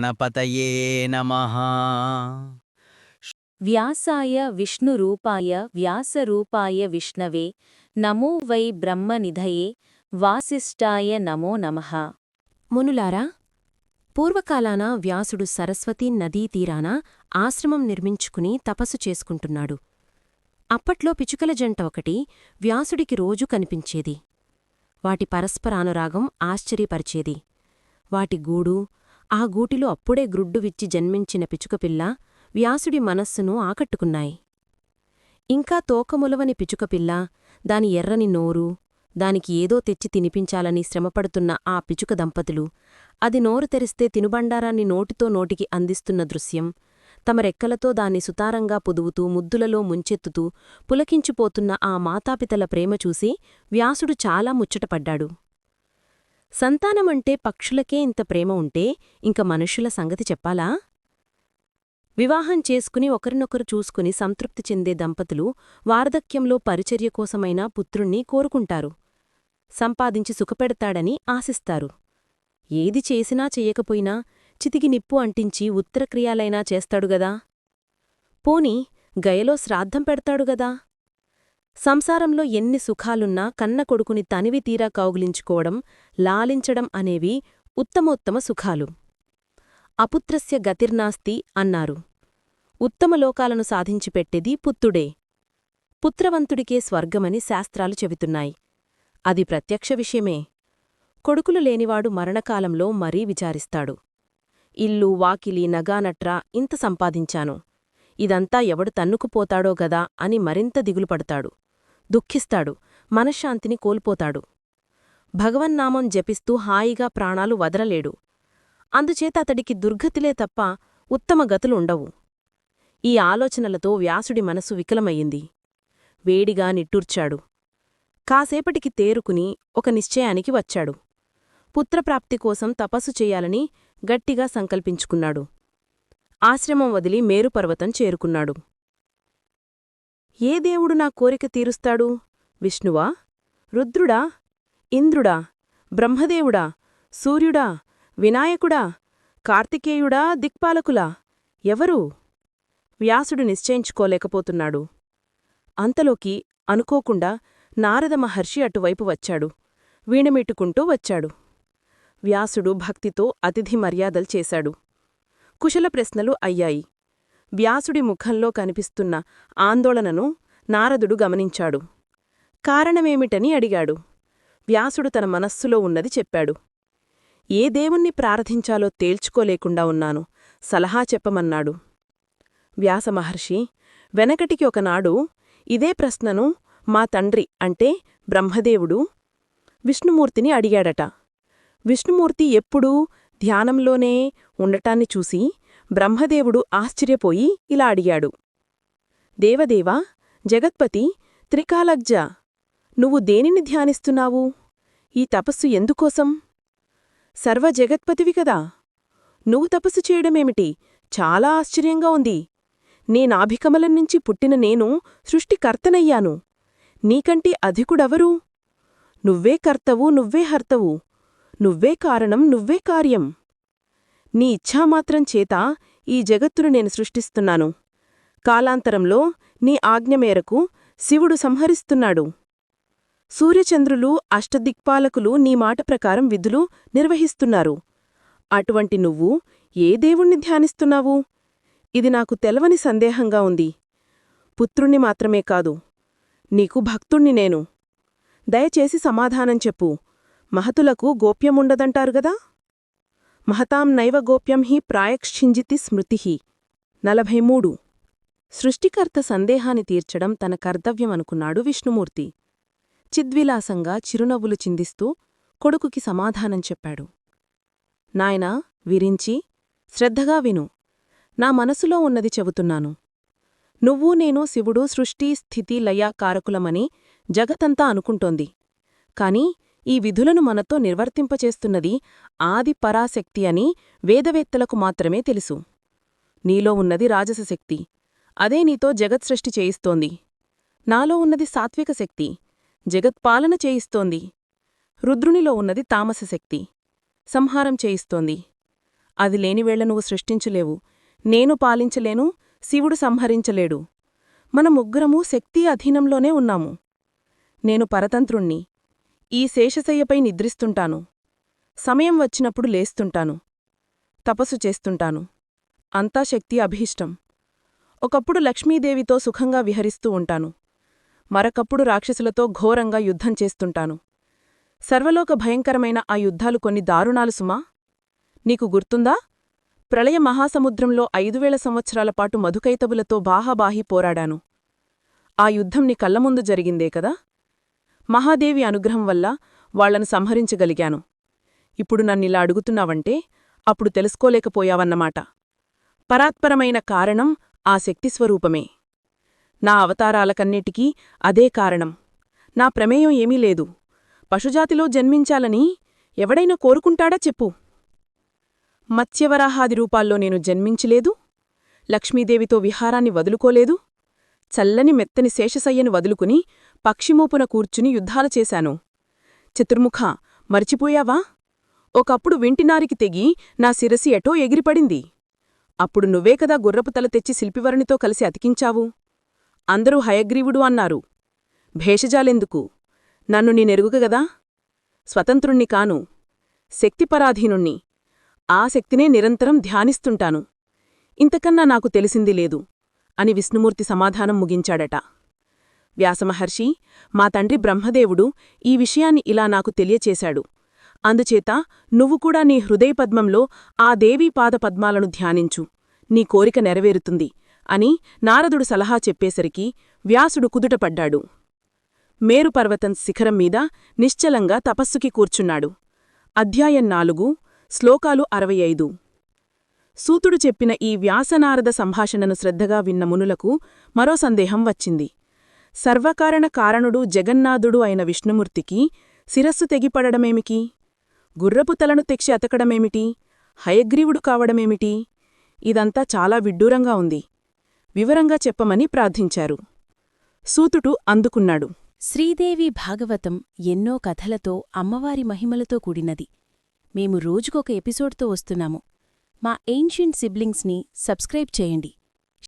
గణపతయే నమః. వ్యాసాయ విష్ణురూపాయ వ్యాసరూపాయ విష్ణవే. నమో వై బ్రహ్మనిధయే. వాసిష్ఠాయ నమో నమః. మునులారా పూర్వకాలాన వ్యాసుడు సరస్వతీ నదీ తీరాన ఆశ్రమం నిర్మించుకుని తపస్సు చేసుకుంటున్నాడు. అప్పట్లో పిచుకల జంట ఒకటి వ్యాసుడికి రోజూ కనిపించేది. వాటి పరస్పరానురాగం ఆశ్చర్యపరిచేది. వాటి గూడు ఆ గూటిలో అప్పుడే గ్రుడ్డు విచ్చి జన్మించిన పిచుకపిల్ల వ్యాసుడి మనస్సును ఆకట్టుకున్నాయి. ఇంకా తోకములవని పిచుకపిల్ల దాని ఎర్రని నోరు దానికి ఏదో తెచ్చి తినిపించాలని శ్రమపడుతున్న ఆ పిచుక దంపతులు అది నోరు తెరిస్తే తినుబండారాన్ని నోటితో నోటికి అందిస్తున్న దృశ్యం తమ రెక్కలతో దాన్ని సుతారంగా పుదువుతూ ముద్దులలో ముంచెత్తుతూ పులకించిపోతున్న ఆ మాతాపితల ప్రేమ చూసి వ్యాసుడు చాలా ముచ్చటపడ్డాడు. సంతానమంటే పక్షులకే ఇంత ప్రేమ ఉంటే ఇంక మనుషుల సంగతి చెప్పాలా? వివాహం చేసుకుని ఒకరినొకరు చూసుకుని సంతృప్తి చెందే దంపతులు వార్ధక్యంలో పరిచర్య కోసమైనా పుత్రుణ్ణి కోరుకుంటారు. సంపాదించి సుఖపెడతాడని ఆశిస్తారు. ఏది చేసినా చెయ్యకపోయినా చితికి నిప్పు అంటించి ఉత్తరక్రియాలైనా చేస్తాడుగదా పోని గయలో శ్రాద్ధం పెడతాడుగదా సంసారంలో ఎన్ని సుఖాలున్నా కన్న కొడుకుని తనివి తీరా కౌగిలించుకోవడం లాలించడం అనేవి ఉత్తమోత్తమ సుఖాలు. అపుత్రస్య గతిర్నాస్తి అన్నారు. ఉత్తమ లోకాలను సాధించిపెట్టేది పుత్తుడే పుత్రవంతుడికే స్వర్గమని శాస్త్రాలు చెబుతున్నాయి. అది ప్రత్యక్ష విషయమే. కొడుకులు లేనివాడు మరణకాలంలో మరీ విచారిస్తాడు. ఇల్లు వాకిలి నగానట్రా ఇంత సంపాదించాను. ఇదంతా ఎవడు తన్నుకుపోతాడో గదా అని మరింత దిగులుపడతాడు. దుఃఖిస్తాడు మనశ్శాంతిని కోల్పోతాడు. భగవన్నామం జపిస్తూ హాయిగా ప్రాణాలు వదలలేడు అందుచేత అతడికి దుర్గతిలే తప్ప ఉత్తమ గతులుండవు. ఈ ఆలోచనలతో వ్యాసుడి మనసు వికలమయ్యింది. వేడిగా నిట్టూర్చాడు. కాసేపటికి తేరుకుని ఒక నిశ్చయానికి వచ్చాడు. పుత్రప్రాప్తి కోసం తపస్సు చేయాలని గట్టిగా సంకల్పించుకున్నాడు. ఆశ్రమం వదిలి మేరుపర్వతం చేరుకున్నాడు. ఏ దేవుడు నా కోరిక తీరుస్తాడు? విష్ణువా? రుద్రుడా? ఇంద్రుడా? బ్రహ్మదేవుడా? సూర్యుడా? వినాయకుడా? కార్తికేయుడా? దిక్పాలకులా? ఎవరు? వ్యాసుడు నిశ్చయించుకోలేకపోతున్నాడు. అంతలోకి అనుకోకుండా నారద మహర్షి అటువైపు వచ్చాడు. వీణమిట్టుకుంటూ వచ్చాడు. వ్యాసుడు భక్తితో అతిథి మర్యాదలు చేశాడు. కుశల ప్రశ్నలు అయ్యాయి. వ్యాసుడి ముఖంలో కనిపిస్తున్న ఆందోళనను నారదుడు గమనించాడు. కారణమేమిటని అడిగాడు. వ్యాసుడు తన మనస్సులో ఉన్నది చెప్పాడు. ఏ దేవుణ్ణి ప్రార్థించాలో తేల్చుకోలేకుండా ఉన్నాను. సలహా చెప్పమన్నాడు. వ్యాసమహర్షి వెనకటికి ఒకనాడు ఇదే ప్రశ్నను మా తండ్రి అంటే బ్రహ్మదేవుడు విష్ణుమూర్తిని అడిగాడట. విష్ణుమూర్తి ఎప్పుడూ ధ్యానంలోనే ఉండటాన్ని చూసి బ్రహ్మదేవుడు ఆశ్చర్యపోయి ఇలా అడిగాడు. దేవదేవా జగత్పతి త్రికాలగ్జ నువ్వు దేనిని ధ్యానిస్తున్నావు? ఈ తపస్సు ఎందుకోసం? సర్వజగత్పతివి కదా. నువ్వు తపస్సు చేయడమేమిటి? చాలా ఆశ్చర్యంగా ఉంది. నేనాభికమలం నుంచి పుట్టిన నేను సృష్టికర్తనయ్యాను. నీకంటే అధికుడెవరు? నువ్వే కర్తవు నువ్వే హర్తవు. నువ్వే కారణం నువ్వే కార్యం. నీ ఇచ్ఛామాత్రం చేత ఈ జగత్తును నేను సృష్టిస్తున్నాను. కాలాంతరంలో నీ ఆజ్ఞ మేరకు శివుడు సంహరిస్తున్నాడు. సూర్యచంద్రులు అష్టదిక్పాలకులు నీ మాట ప్రకారం విధులు నిర్వహిస్తున్నారు. అటువంటి నువ్వు ఏ దేవుణ్ణి ధ్యానిస్తున్నావు? ఇది నాకు తెలవని సందేహంగా ఉంది. పుత్రుణ్ణి మాత్రమే కాదు నీకు భక్తుణ్ణి నేను. దయచేసి సమాధానం చెప్పు. మహతులకు గోప్యముండదంటారుగదా మహతాం నైవ గోప్యం హి ప్రాయక్షింజితి స్మృతి. నలభై మూడు సృష్టికర్త సందేహాన్ని తీర్చడం తన కర్తవ్యమనుకున్నాడు విష్ణుమూర్తి. చిద్విలాసంగా చిరునవ్వులు చిందిస్తూ కొడుకుకి సమాధానం చెప్పాడు. నాయనా విరించి శ్రద్ధగా విను. నా మనసులో ఉన్నది చెబుతున్నాను. నువ్వు నేను శివుడు సృష్టి స్థితి లయ కారకులమని జగతంతా అనుకుంటోంది. కాని ఈ విధులను మనతో నిర్వర్తింపచేస్తున్నది ఆది పరాశక్తి అని వేదవేత్తలకు మాత్రమే తెలుసు. నీలో ఉన్నది రాజసశక్తి. అదే నీతో జగత్సృష్టి చేయిస్తోంది. నాలో ఉన్నది సాత్విక శక్తి. జగత్పాలన చేయిస్తోంది. రుద్రునిలో ఉన్నది తామసశక్తి. సంహారం చేయిస్తోంది. అది లేనివేళ నువ్వు సృష్టించలేవు. నేను పాలించలేను. శివుడు సంహరించలేడు. మన ముగ్గురము శక్తి అధీనంలోనే ఉన్నాము. నేను పరతంత్రుణ్ణి. ఈ శేషశయ్యపై నిద్రిస్తుంటాను. సమయం వచ్చినప్పుడు లేస్తుంటాను. తపస్సు చేస్తుంటాను. అంతా శక్తి అభీష్టం. ఒకప్పుడు లక్ష్మీదేవితో సుఖంగా విహరిస్తూ ఉంటాను. మరొకప్పుడు రాక్షసులతో ఘోరంగా యుద్ధం చేస్తుంటాను. సర్వలోక భయంకరమైన ఆ యుద్ధాలు కొన్ని దారుణాలు సుమా? నీకు గుర్తుందా? ప్రళయ మహాసముద్రంలో ఐదువేల సంవత్సరాల పాటు మధుకైతవులతో బాహాబాహి పోరాడాను. ఆ యుద్ధం నీ కళ్ళముందు జరిగిందే కదా? మహాదేవి అనుగ్రహం వల్ల వాళ్ళను సంహరించగలిగాను. ఇప్పుడు నన్నిలా అడుగుతున్నావంటే అప్పుడు తెలుసుకోలేకపోయావన్నమాట. పరాత్పరమైన కారణం ఆ శక్తిస్వరూపమే నా అవతారాలకన్నిటికీ అదే కారణం. నా ప్రమేయం ఏమీ లేదు. పశుజాతిలో జన్మించాలని ఎవడైనా కోరుకుంటాడా చెప్పు. మత్స్యవరాహాది రూపాల్లో నేను జన్మించలేదు. లక్ష్మీదేవితో విహారాన్ని వదులుకోలేదు. చల్లని మెత్తని శేషసయ్యను వదులుకుని పక్షిమోపున కూర్చుని యుద్ధాలు చేశాను. చతుర్ముఖ మర్చిపోయావా? ఒకప్పుడు వింటినారికి తెగి నా శిరసి ఎటో ఎగిరిపడింది. అప్పుడు నువ్వే కదా గుర్రపు తల తెచ్చి శిల్పివరునితో కలిసి అతికించావు. అందరూ హయగ్రీవుడు అన్నారు. భేషజాలెందుకు? నన్ను నేనెరుగుగదా స్వతంత్రుణ్ణి కాను. శక్తిపరాధీనుణ్ణి. ఆ శక్తినే నిరంతరం ధ్యానిస్తుంటాను. ఇంతకన్నా నాకు తెలిసింది లేదు. అని విష్ణుమూర్తి సమాధానం ముగించాడట. వ్యాసమహర్షి మా తండ్రి బ్రహ్మదేవుడు ఈ విషయాన్ని ఇలా నాకు తెలియచేశాడు. అందుచేత నువ్వు కూడా నీ హృదయపద్మంలో ఆ దేవీ పాదపద్మాలను ధ్యానించు. నీ కోరిక నెరవేరుతుంది అని నారదుడు సలహా చెప్పేసరికి వ్యాసుడు కుదుటపడ్డాడు. మేరుపర్వతం శిఖరం మీద నిశ్చలంగా తపస్సుకి కూర్చున్నాడు. అధ్యాయం నాలుగు శ్లోకాలు అరవై ఐదు. సూతుడు చెప్పిన ఈ వ్యాసనారద సంభాషణను శ్రద్ధగా విన్న మునులకు మరో సందేహం వచ్చింది. సర్వకారణ కారణుడు జగన్నాథుడు అయిన విష్ణుమూర్తికి శిరస్సు తెగిపడమేమికి గుర్రపు తలను తెచ్చి అతకడమేమిటి? హయగ్రీవుడు కావడమేమిటి? ఇదంతా చాలా విడ్డూరంగా ఉంది. వివరంగా చెప్పమని ప్రార్థించారు. సూతుడు అందుకున్నాడు. శ్రీదేవి భాగవతం ఎన్నో కథలతో అమ్మవారి మహిమలతో కూడినది. మేము రోజుకొక ఎపిసోడ్తో వస్తున్నాము. మా ఏన్షియంట్ సిబ్లింగ్స్ని సబ్స్క్రైబ్ చేయండి.